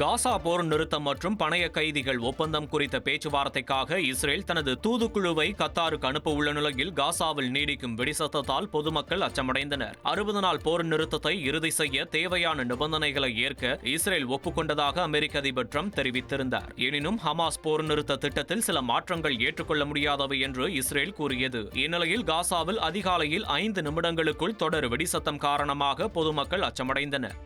காசா போர் நிறுத்தம் மற்றும் பணைய கைதிகள் ஒப்பந்தம் குறித்த பேச்சுவார்த்தைக்காக இஸ்ரேல் தனது தூதுக்குழுவை கத்தாருக்கு அனுப்ப உள்ள நிலையில் காசாவில் நீடிக்கும் வெடிசத்தத்தால் பொதுமக்கள் அச்சமடைந்தனர். அறுபது நாள் போர் நிறுத்தத்தை இறுதி செய்ய தேவையான நிபந்தனைகளை ஏற்க இஸ்ரேல் ஒப்புக்கொண்டதாக அமெரிக்க அதிபர் ட்ரம்ப் தெரிவித்திருந்தார். எனினும் ஹமாஸ் போர் நிறுத்த திட்டத்தில் சில மாற்றங்கள் ஏற்றுக்கொள்ள முடியாதவை என்று இஸ்ரேல் கூறியது. இந்நிலையில் காசாவில் அதிகாலையில் ஐந்து நிமிடங்களுக்குள் தொடர் வெடிசத்தம் காரணமாக பொதுமக்கள் அச்சமடைந்தனர்.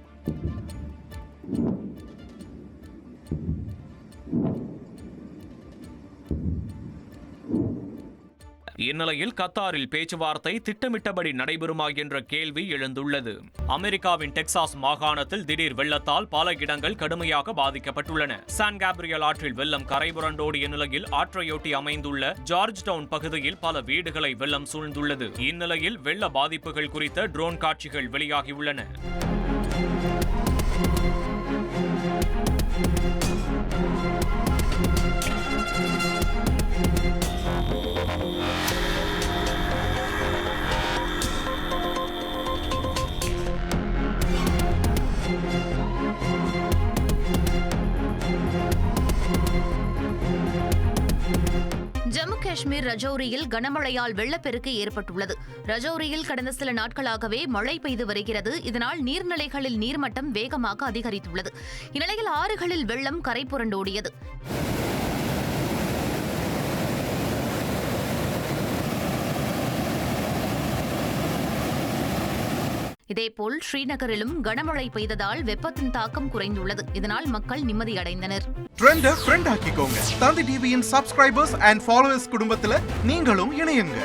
இந்நிலையில் கத்தாரில் பேச்சுவார்த்தை திட்டமிட்டபடி நடைபெறுமா என்ற கேள்வி எழுந்துள்ளது. அமெரிக்காவின் டெக்சாஸ் மாகாணத்தில் திடீர் வெள்ளத்தால் பல இடங்கள் கடுமையாக பாதிக்கப்பட்டுள்ளன. சான் கேப்ரியல் ஆற்றில் வெள்ளம் கரைபுரண்டோடிய நிலையில் ஆற்றையொட்டி அமைந்துள்ள ஜார்ஜ் டவுன் பகுதியில் பல வீடுகளை வெள்ளம் சூழ்ந்துள்ளது. இந்நிலையில் வெள்ள பாதிப்புகள் குறித்த ட்ரோன் காட்சிகள் வெளியாகியுள்ளன. ஜம்மு காஷ்மீர் ரஜௌரியில் கனமழையால் வெள்ளப்பெருக்கு ஏற்பட்டுள்ளது. ரஜௌரியில் கடந்த சில நாட்களாகவே மழை பெய்து வருகிறது. இதனால் நீர்நிலைகளில் நீர்மட்டம் வேகமாக அதிகரித்துள்ளது. இந்நிலையில் ஆறுகளில் வெள்ளம் கரை புரண்டோடியது இதேபோல் ஸ்ரீநகரிலும் கனமழை பெய்ததால் வெப்பத்தின் தாக்கம் குறைந்துள்ளது. இதனால் மக்கள் நிம்மதியடைந்தனர் ட்ரெண்ட தந்தி டிவியின் சப்ஸ்கிரைபர்ஸ் அண்ட் ஃபாலோவர்ஸ் குடும்பத்துல நீங்களும் இணையுங்க.